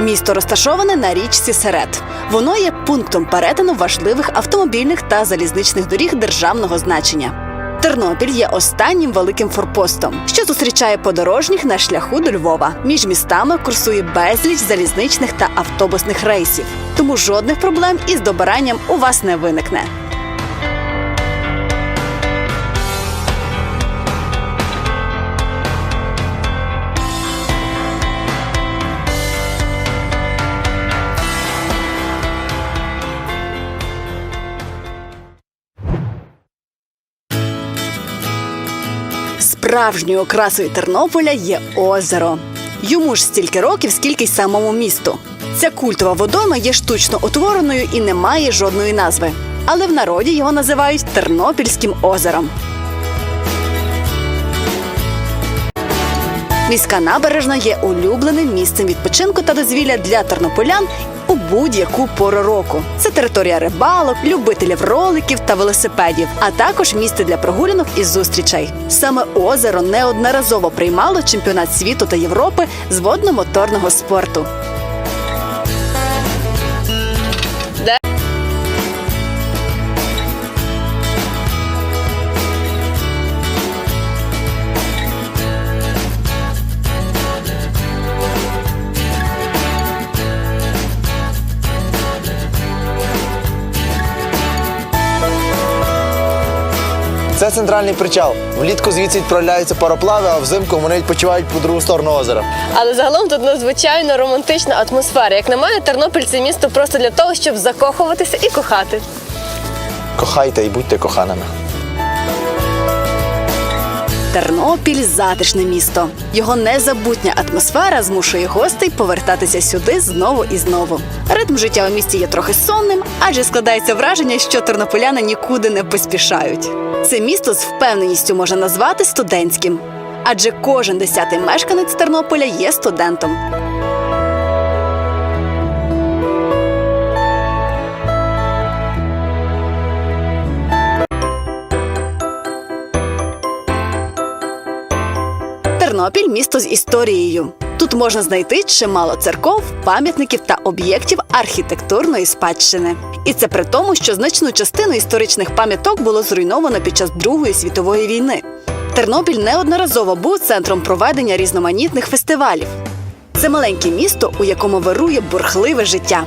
Місто розташоване на річці Серет. Воно є пунктом перетину важливих автомобільних та залізничних доріг державного значення. Тернопіль є останнім великим форпостом, що зустрічає подорожніх на шляху до Львова. Між містами курсує безліч залізничних та автобусних рейсів, тому жодних проблем із добиранням у вас не виникне. Справжньою окрасою Тернополя є озеро. Йому ж стільки років, скільки й самому місту. Ця культова водойма є штучно утвореною і не має жодної назви. Але в народі його називають Тернопільським озером. Міська набережна є улюбленим місцем відпочинку та дозвілля для тернополян у будь-яку пору року. Це територія рибалок, любителів роликів та велосипедів, а також місце для прогулянок і зустрічей. Саме озеро неодноразово приймало чемпіонат світу та Європи з водно-моторного спорту. Це центральний причал. Влітку звідси відправляються пароплави, а взимку вони відпочивають по другу сторону озера. Але загалом тут надзвичайно романтична атмосфера. Як на мене, Тернопіль це місто просто для того, щоб закохуватися і кохати. Кохайте і будьте коханими. Тернопіль затишне місто. Його незабутня атмосфера змушує гостей повертатися сюди знову і знову. Ритм життя у місті є трохи сонним, адже складається враження, що тернополяни нікуди не поспішають. Це місто з впевненістю можна назвати студентським, адже кожен десятий мешканець Тернополя є студентом. Тернопіль місто з історією. Тут можна знайти чимало церков, пам'ятників та об'єктів архітектурної спадщини. І це при тому, що значну частину історичних пам'яток було зруйновано під час Другої світової війни. Тернопіль неодноразово був центром проведення різноманітних фестивалів. Це маленьке місто, у якому вирує бурхливе життя.